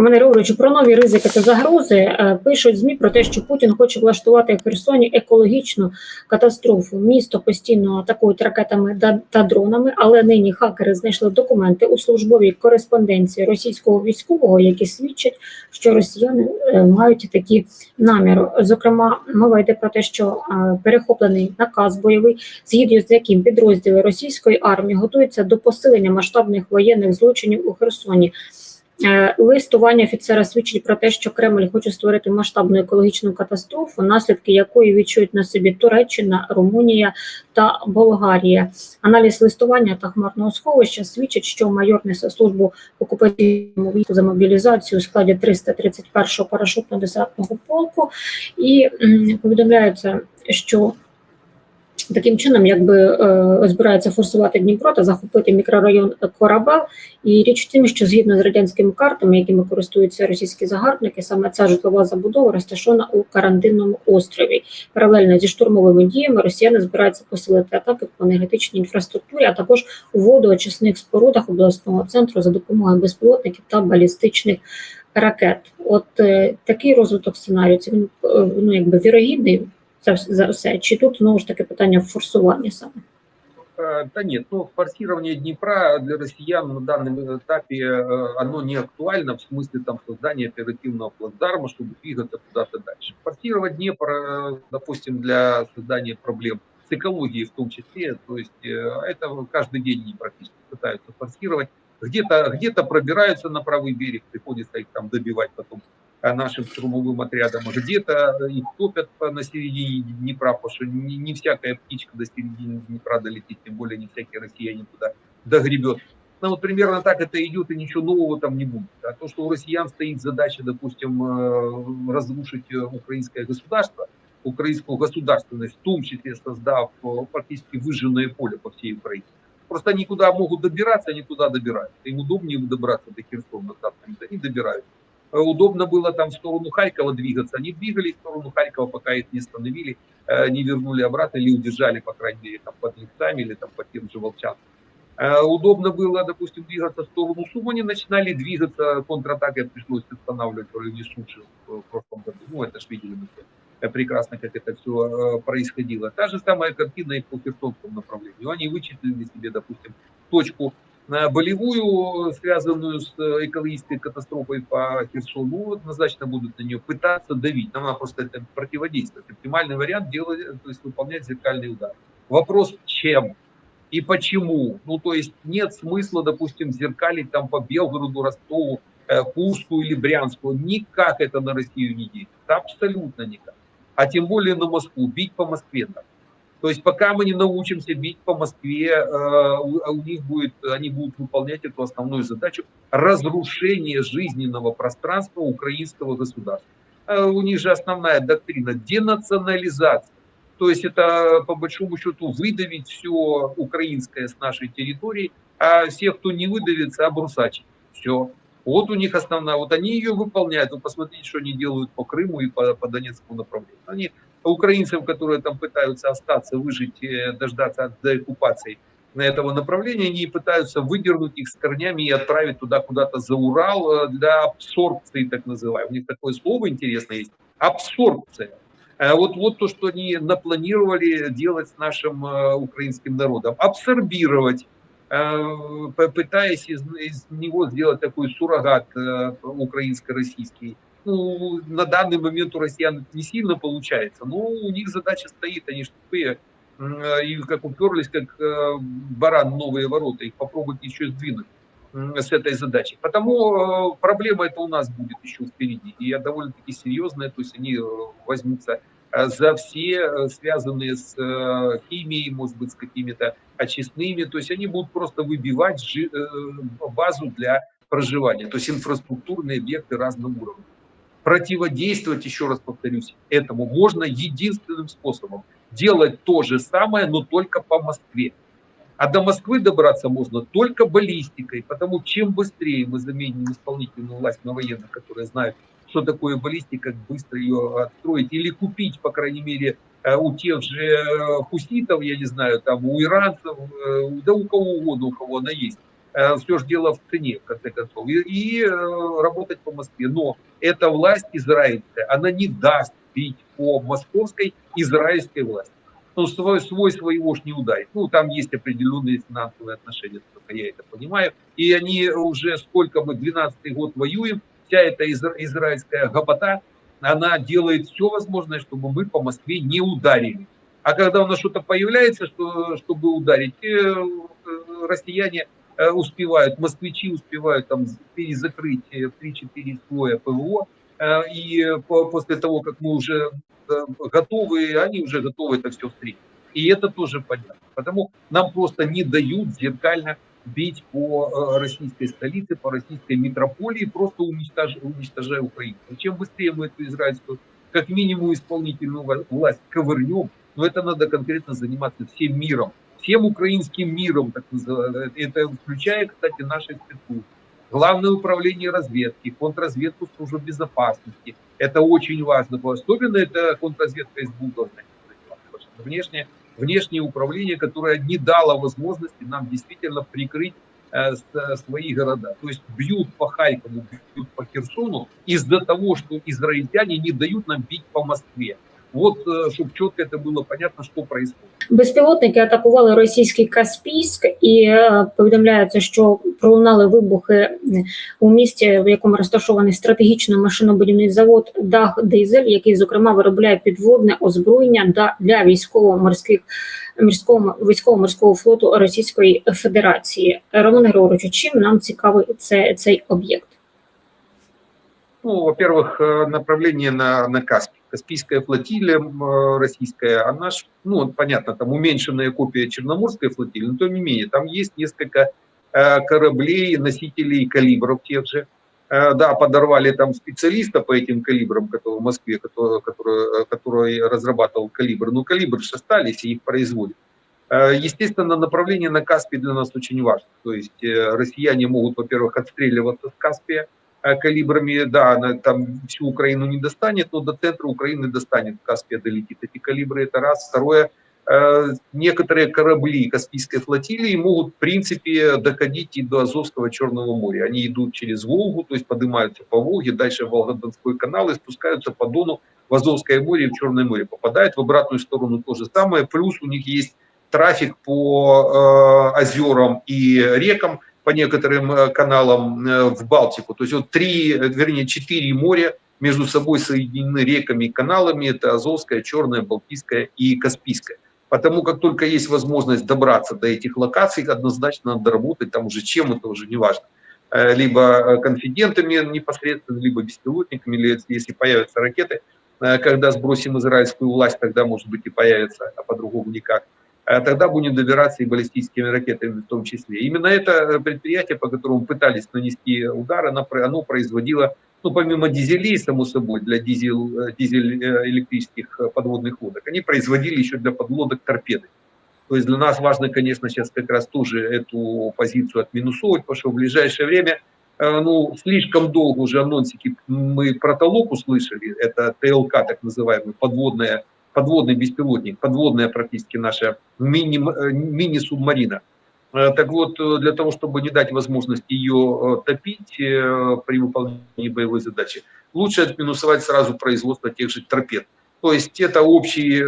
Романе Григоровичу, про нові ризики та загрози е, пишуть ЗМІ про те, що Путін хоче влаштувати в Херсоні екологічну катастрофу. Місто постійно атакують ракетами та дронами, але нині хакери знайшли документи у службовій кореспонденції російського військового, які свідчать, що росіяни е, мають такі наміри. Зокрема, мова йде про те, що е, перехоплений наказ бойовий, згідно з яким підрозділи російської армії готуються до посилення масштабних воєнних злочинів у Херсоні. Е, Листування офіцера свідчить про те, що Кремль хоче створити масштабну екологічну катастрофу, наслідки якої відчують на собі Туреччина, Румунія та Болгарія. Аналіз листування та хмарного сховища свідчить, що майор несе службу окупаційному війську за мобілізацію у складі 331-го парашютно-десантного полку, і повідомляється, що Таким чином, якби е, збирається форсувати Дніпро та захопити мікрорайон Корабел. І річ в тім, що згідно з радянськими картами, якими користуються російські загарбники, саме ця житлова забудова розташована у карантинному острові. Паралельно зі штурмовими діями росіяни збираються посилити атаки по енергетичній інфраструктурі, а також у водоочисних спорудах обласного центру за допомогою безпілотників та балістичних ракет. От е, такий розвиток сценарію це він е, ну якби вірогідний за, за все. Чи тут знову ж таки питання форсування саме? Э, Да нет, ну форсирование Днепра для россиян на данном этапе э, оно не актуально в смысле там создания оперативного плацдарма, чтобы двигаться куда-то дальше. Форсировать Днепр, э, допустим, для создания проблем с экологией в том числе, то есть это каждый день они практически пытаются форсировать. Где-то где пробираются на правый берег, приходится их там добивать потом нашим штурмовым отрядам, а где-то их топят на середине Днепра, потому что не, не всякая птичка до середины Днепра долетит, тем более не всякий россиянин туда догребет. Ну вот примерно так это идет, и ничего нового там не будет. А то, что у россиян стоит задача, допустим, э, разрушить э, украинское государство, украинскую государственность, в том числе создав э, практически выжженное поле по всей Украине. Просто они куда могут добираться, они туда добираются. Им удобнее добраться до Херсона, завтра, они добираются. Э, Удобно было там в сторону Харькова двигаться. Они двигались в сторону Харькова, пока их не остановили, э, не вернули обратно или удержали, по крайней мере, там под лифтами или там по тем же волчанам. Э, Удобно было, допустим, двигаться в сторону Сумы, они начинали двигаться, контратакой пришлось останавливать в районе Суши в прошлом году. Ну, это ж видели мы прекрасно, как это все происходило. Та же самая картина и по Херсонскому направлению. Они вычислили себе, допустим, точку болевую, связанную с э, экологической катастрофой по Херсону, Ну, однозначно будут на нее пытаться давить. Нам надо просто это противодействовать. Оптимальный вариант делать, то есть выполнять зеркальный удар. Вопрос чем и почему? Ну, то есть нет смысла, допустим, зеркалить там по Белгороду, Ростову, э, Курску или Брянску. Никак это на Россию не действует. Абсолютно никак. А тем более на Москву. Бить по Москве. так. То есть пока мы не научимся бить по Москве, э, у, у них будет, они будут выполнять эту основную задачу разрушения жизненного пространства украинского государства. Э, У них же основная доктрина денационализация. То есть это по большому счету выдавить все украинское с нашей территории, а всех, кто не выдавится, обрусачить. Все. Вот у них основная, вот они ее выполняют. Вы посмотрите, что они делают по Крыму и по, по Донецкому направлению. Они украинцев, которые там пытаются остаться, выжить, э, дождаться от деоккупации на этого направления, они пытаются выдернуть их с корнями и отправить туда куда-то за Урал э, для абсорбции, так называемой. У них такое слово интересное есть. Абсорбция. Э, Вот, вот то, что они напланировали делать с нашим э, украинским народом. Абсорбировать, пытаясь из, из него сделать такой суррогат украинско-российский. Ну, на данный момент у россиян не сильно получается, но у них задача стоит, они же тупые, и как уперлись, как э, баран новые ворота, их попробовать еще сдвинуть с этой задачей. Потому э, проблема это у нас будет еще впереди, и довольно-таки серьезная, то есть они э, возьмутся за все связанные с химией, может быть, с какими-то очистными, то есть они будут просто выбивать базу для проживания, то есть инфраструктурные объекты разного уровня. Противодействовать, еще раз повторюсь, этому можно единственным способом. Делать то же самое, но только по Москве. А до Москвы добраться можно только баллистикой, потому чем быстрее мы заменим исполнительную власть на военных, которые знают, что такое баллистика, как быстро ее отстроить, или купить, по крайней мере, э, у тех же э, хуситов, я не знаю, там, у иранцев, э, да у кого угодно, у кого она есть, все же дело в цене, в конце концов, и, и э, работать по Москве. Но эта власть израильская, она не даст бить по московской израильской власти. Ну, свой, свой своего ж не ударит. Ну, там есть определенные финансовые отношения, только я это понимаю. И они уже, сколько мы, 12 год воюем, вся эта изра- израильская гопота, она делает все возможное, чтобы мы по Москве не ударили. А когда у нас что-то появляется, что, чтобы ударить, э, э, россияне э, успевают, москвичи успевают там перезакрыть э, 3-4 слоя ПВО, э, и по- после того, как мы уже э, готовы, они уже готовы это все встретить. И это тоже понятно. Потому нам просто не дают зеркально бить по э, российской столице, по российской метрополии, просто уничтож- уничтожая Украину. И чем быстрее мы эту израильскую, как минимум, исполнительную власть ковырнем, но это надо конкретно заниматься всем миром, всем украинским миром, так называемым. Это включая, кстати, наши спецслужбы. Главное управление разведки, контрразведку службы безопасности. Это очень важно. Особенно это контрразведка потому что Внешнее, внешнее управление, которое не дало возможности нам действительно прикрыть э, с- свои города. То есть бьют по Харькову, бьют по Херсону из-за того, что израильтяне не дают нам бить по Москве. Вот, чтобы четко это было понятно, что происходит. Безпілотники атакували російський Каспійськ, і е, повідомляється, що пролунали вибухи у місті, в якому розташований стратегічний машинобудівний завод Дах Дизель, який зокрема виробляє підводне озброєння да- для військово-морських морського військово-морського флоту Російської Федерації. Роман Григорович, чим нам цікавий це цей об'єкт? Ну, во-первых, э, направление на, на Каспий. Каспийская флотилия э, российская, она ж, ну, понятно, там уменьшенная копия Черноморской флотилии, но тем не менее, там есть несколько э, кораблей, носителей калибров тех же. Да, подорвали там специалиста по этим калибрам, который в Москве, который, который, который разрабатывал калибр. Но калибры же остались, и их производят. Естественно, направление на Каспий для нас очень важно. То есть россияне могут, во-первых, отстреливаться с Каспия, калибрами, да, она там всю Украину не достанет, но до центра Украины достанет, Каспия долетит. Эти калибры это раз. Второе, э, некоторые корабли Каспийской флотилии могут, в принципе, доходить и до Азовского Черного моря. Они идут через Волгу, то есть поднимаются по Волге, дальше в Волгодонской канал и спускаются по Дону в Азовское море и в Черное море. Попадают в обратную сторону то же самое. Плюс у них есть трафик по э, озерам и рекам, по некоторым э, каналам э, в Балтику. То есть вот три, э, вернее, четыре моря между собой соединены реками и каналами. Это Азовское, Черное, Балтийское и Каспийское. Потому как только есть возможность добраться до этих локаций, однозначно надо работать, там уже чем это уже не важно. Либо конфидентами непосредственно, либо беспилотниками, или если- появятся ракеты, когда сбросим израильскую власть, тогда, может быть, и появится, а по-другому никак. А Тогда будем добираться и баллистическими ракетами в том числе. Именно это э, предприятие, по которому пытались нанести удар, оно, оно производило, ну, помимо дизелей, само собой, для дизель, э, дизель э, электрических подводных лодок, они производили еще для подлодок торпеды. То есть для нас важно, конечно, сейчас как раз тоже эту позицию отминусовывать, потому что в ближайшее время, ну, слишком долго уже анонсики мы про Толок услышали, это ТЛК, так называемый, подводная, подводный беспилотник, подводная практически наша мини, э, мини-субмарина. Э, Так вот, э, для того, чтобы не дать возможности ее топить при выполнении боевой задачи, лучше отминусовать сразу производство тех же торпед. То есть это общий,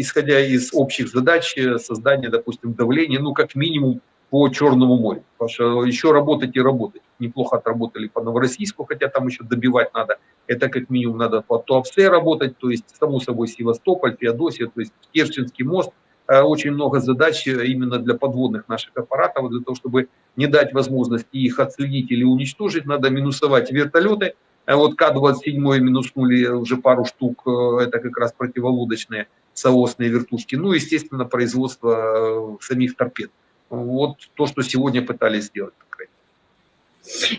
исходя из общих задач, создание, допустим, давления, ну, как минимум по Черному морю. Потому что еще работать и работать. Неплохо отработали по Новороссийску, хотя там еще добивать надо. Это как минимум надо по Туапсе работать, то есть, само собой, Севастополь, Феодосия, то есть Керченский мост. Э, Очень много задач э, именно для подводных наших аппаратов, для того, чтобы не дать возможности их отследить или уничтожить, надо минусовать вертолеты, а вот К-27 минуснули уже пару штук, э, это как раз противолодочные соосные вертушки. Ну, естественно, производство э, самих торпед. Вот то, что сегодня пытались сделать.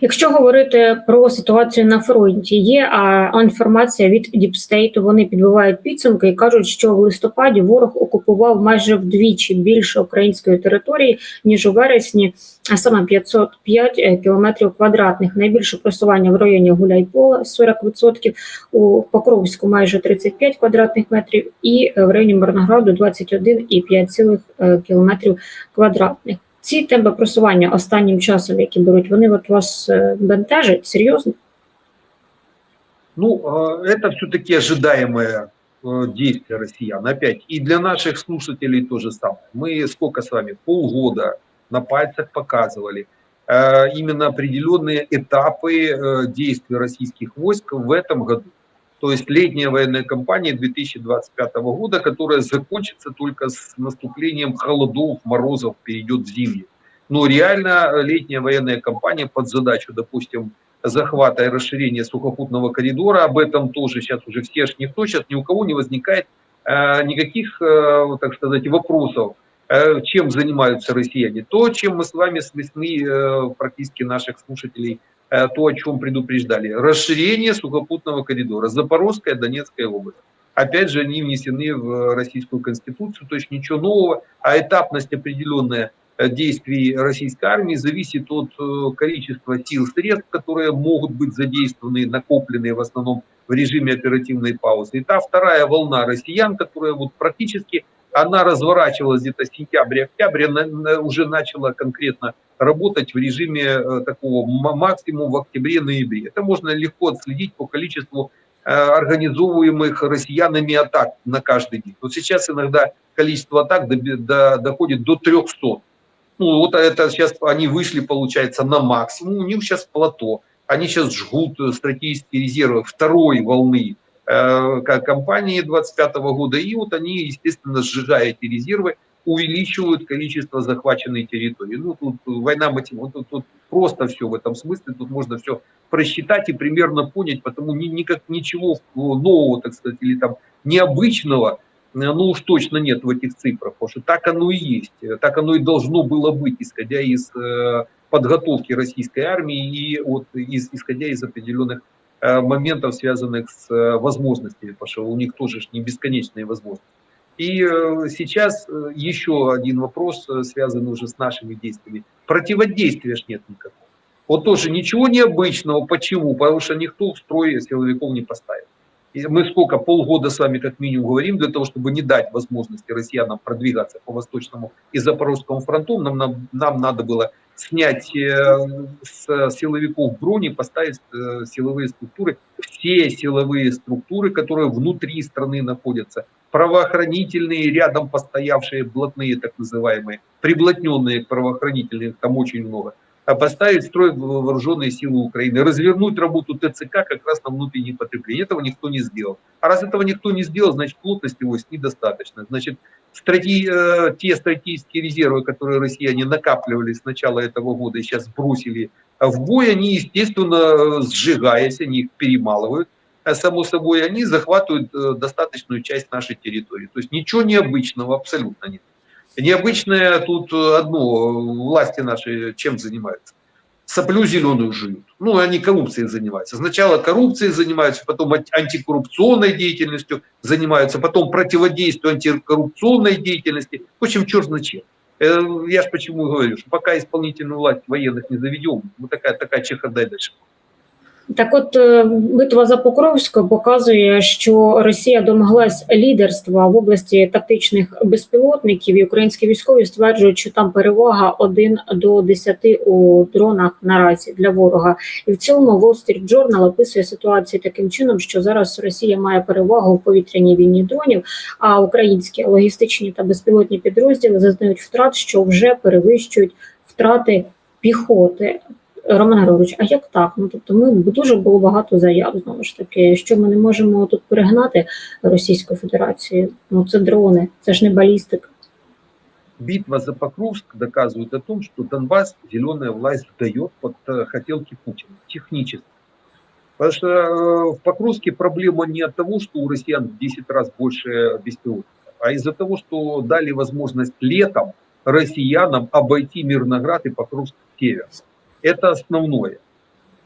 Якщо говорити про ситуацію на фронті, є а, інформація від Діпстейту. Вони підбивають підсумки і кажуть, що в листопаді ворог окупував майже вдвічі більше української території ніж у вересні, а саме 505 е, кілометрів квадратних. Найбільше просування в районі Гуляйпола 40%, у Покровську майже 35 квадратних метрів, і е, в районі Мирнограду 21,5 кілометрів квадратних. Ці темпи просування останнім часом, які беруть, вони от вас е, бентежать серйозно? Ну, э, это все-таки ожидаемое э, действие россиян. Опять, и для наших слушателей то же самое. Мы сколько с вами? Полгода на пальцах показывали э, именно определенные этапы э, действий российских войск в этом году. То есть летняя военная кампания 2025 года, которая закончится только с наступлением холодов, морозов, перейдет в зимнюю. Но реально летняя военная кампания под задачу, допустим, захвата и расширения сухопутного коридора, об этом тоже сейчас уже все ж никто, сейчас ни у кого не возникает э, никаких, э, так сказать, вопросов, э, чем занимаются россияне. То, чем мы с вами с весны э, практически наших слушателей, э, то, о чем предупреждали. Расширение сухопутного коридора, Запорожская, Донецкая область. Опять же, они внесены в Российскую Конституцию, то есть ничего нового, а этапность определенная – Э, действий российской армии зависит от э, количества сил, средств, которые могут быть задействованы, накопленные в основном в режиме оперативной паузы. И та вторая волна россиян, которая вот практически, она разворачивалась где-то сентября-октября, уже начала конкретно работать в режиме э, такого максимум в октябре-ноябре. Это можно легко отследить по количеству организовываемых россиянами атак на каждый день. Вот сейчас иногда количество атак доходит до 300. Ну, вот это сейчас они вышли, получается, на максимум. У них сейчас плато. Они сейчас жгут стратегические резервы второй волны э, компании 25 года. И вот они, естественно, сжигая эти резервы, увеличивают количество захваченной территории. Ну, тут война мотива, тут, тут просто все в этом смысле, тут можно все просчитать и примерно понять, потому ни, никак ничего нового, так сказать, или там необычного ну уж точно нет в этих цифрах, потому что так оно и есть, так оно и должно было быть, исходя из э, подготовки российской армии и вот, из, исходя из определенных э, моментов, связанных с э, возможностями, потому что у них тоже не бесконечные возможности. И сейчас еще один вопрос, связанный уже с нашими действиями. Противодействия ж нет никакого. Вот тоже ничего необычного. Почему? Потому что никто в строй силовиков не поставит. И мы сколько, полгода с вами как минимум говорим, для того, чтобы не дать возможности россиянам продвигаться по Восточному и Запорожскому фронту, нам, нам, нам надо было снять э, с силовиков брони, поставить э, силовые структуры, все силовые структуры, которые внутри страны находятся, правоохранительные, рядом постоявшие блатные, так называемые, приблотненные правоохранительные, там очень много, а поставить строй вооруженные силы Украины, развернуть работу ТЦК как раз на внутреннее потребление. Этого никто не сделал. А раз этого никто не сделал, значит плотности войск недостаточно. Значит, стратеги, э, те стратегические резервы, которые россияне накапливали с начала этого года и сейчас бросили в бой, они, естественно, сжигаясь, они их перемалывают. А само собой, они захватывают э, достаточную часть нашей территории. То есть ничего необычного абсолютно нет. Необычное тут одно, власти наши чем занимаются? Соплю зеленую жуют. Ну, они коррупцией занимаются. Сначала коррупцией занимаются, потом антикоррупционной деятельностью занимаются, потом противодействием антикоррупционной деятельности. В общем, черт зачем. Э, я же почему говорю, что пока исполнительную власть военных не заведем, вот такая, такая чехарда дальше. Так, от е, битва за Покровськ показує, що Росія домоглась лідерства в області тактичних безпілотників, і українські військові стверджують, що там перевага 1 до 10 у дронах наразі для ворога. І в цілому Wall Street Journal описує ситуацію таким чином, що зараз Росія має перевагу в повітряній війні дронів, а українські логістичні та безпілотні підрозділи зазнають втрат, що вже перевищують втрати піхоти. Роман Григорович, а як так? Ну тобто, ми дуже було багато заяв знову ж таки, що ми не можемо тут перегнати Російську Федерацію. Ну це дрони, це ж не балістика. Битва за Покровск доказывает о том, что Донбасс зеленая власть дает под э, хотелки Путина технически. Потому что э, в Покровске проблема не от того, что у россиян в 10 раз больше беспилотников, а из-за того, что дали возможность летом россиянам обойти Мирноград и Покровск север. Это основное.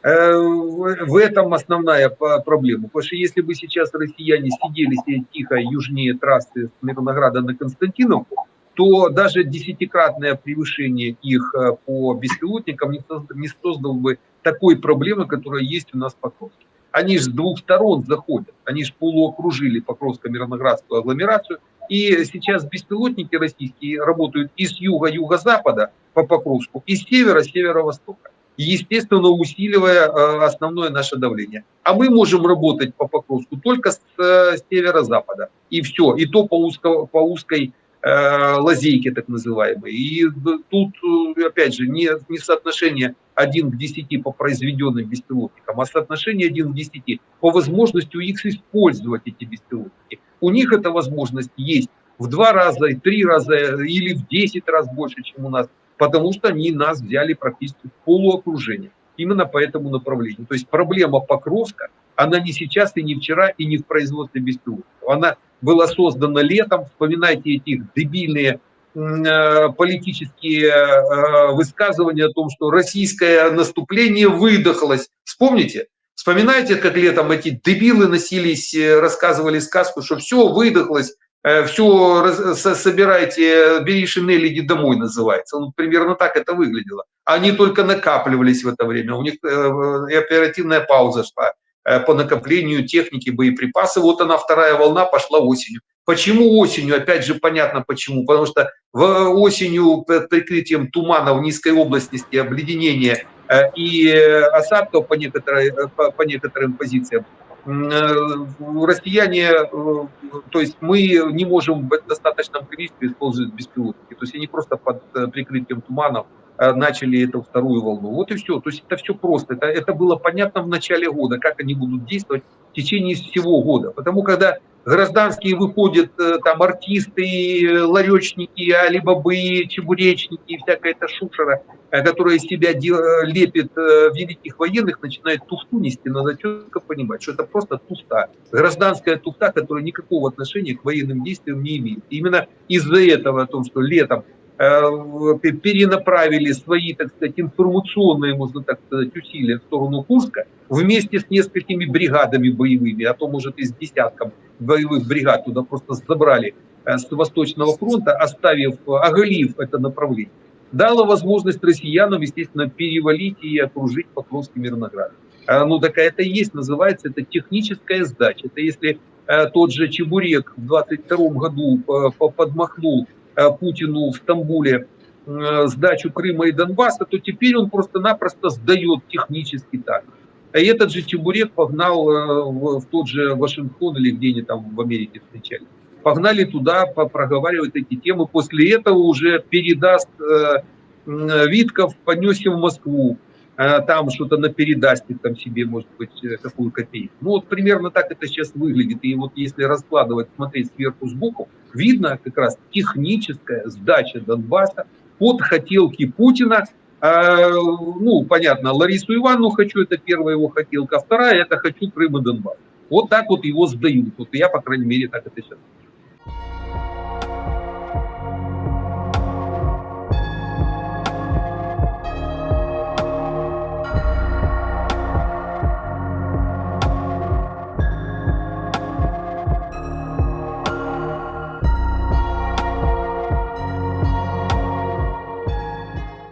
Э, в этом основная проблема. Потому что если бы сейчас россияне сидели себе тихо южнее трассы с Мирнограда на Константиновку, то даже десятикратное превышение их э, по беспилотникам не создало бы такой проблемы, которая есть у нас в Покровске. Они же с двух сторон заходят. Они же полуокружили Покровско-Мирноградскую агломерацию. И сейчас беспилотники российские работают из юга, юго-запада по Покровску, и с севера, северо-востока. Естественно, усиливая э, основное наше давление. А мы можем работать по Покровску только с э, северо-запада. И все. И то по, узко, по узкой э, лазейке, так называемой. И тут, опять же, не, не соотношение 1 к 10 по произведенным беспилотникам, а соотношение 1 к 10 по возможности их использовать, эти беспилотники. У них эта возможность есть в два раза, и три раза, или в 10 раз больше, чем у нас, потому что они нас взяли практически в полуокружение. Именно по этому направлению. То есть проблема Покровска, она не сейчас и не вчера, и не в производстве беспилотников. Она была создана летом. Вспоминайте эти дебильные э, политические э, высказывания о том, что российское наступление выдохлось. Вспомните? Вспоминайте, как летом эти дебилы носились, э, рассказывали сказку, что все выдохлось, все собирайте, бери шинель, иди домой называется. Ну, примерно так это выглядело. Они только накапливались в это время. У них оперативная пауза шла по накоплению техники, боеприпасов. Вот она, вторая волна пошла осенью. Почему осенью? Опять же, понятно почему. Потому что в осенью под прикрытием тумана в низкой облачности, обледенения и осадков по, некоторой, по, по некоторым позициям россияне, то есть мы не можем в достаточном количестве использовать беспилотники. То есть они просто под прикрытием туманов начали эту вторую волну. Вот и все. То есть это все просто. Это, это было понятно в начале года, как они будут действовать в течение всего года. Потому когда гражданские выходят, там артисты, ларечники, алибабы, чебуречники и всякая эта шушера, которая из себя лепит великих военных, начинает туфту нести, надо четко понимать, что это просто туфта. Гражданская туфта, которая никакого отношения к военным действиям не имеет. Именно из-за этого, о том, что летом перенаправили свои, так сказать, информационные, можно так сказать, усилия в сторону Курска вместе с несколькими бригадами боевыми, а то, может, и с десятком боевых бригад туда просто забрали с Восточного фронта, оставив, оголив это направление, дало возможность россиянам, естественно, перевалить и окружить Покровский Мирноград. Ну, такая это и есть, называется это техническая сдача. Это если тот же Чебурек в 22 году подмахнул Путину в Стамбуле сдачу Крыма и Донбасса, то теперь он просто-напросто сдает технически так. А этот же Чебурек погнал в тот же Вашингтон или где они там в Америке встречались. Погнали туда проговаривать эти темы. После этого уже передаст Витков, понесся в Москву. Там что-то на передаст там себе, может быть, какую копейку. Ну вот примерно так это сейчас выглядит. И вот если раскладывать, смотреть сверху сбоку, видно как раз техническая сдача Донбасса под хотелки Путина. Ну, понятно, Ларису Ивановну хочу, это первая его хотелка. Вторая, это хочу Крым и Донбасс. Вот так вот его сдают. Вот я, по крайней мере, так это сейчас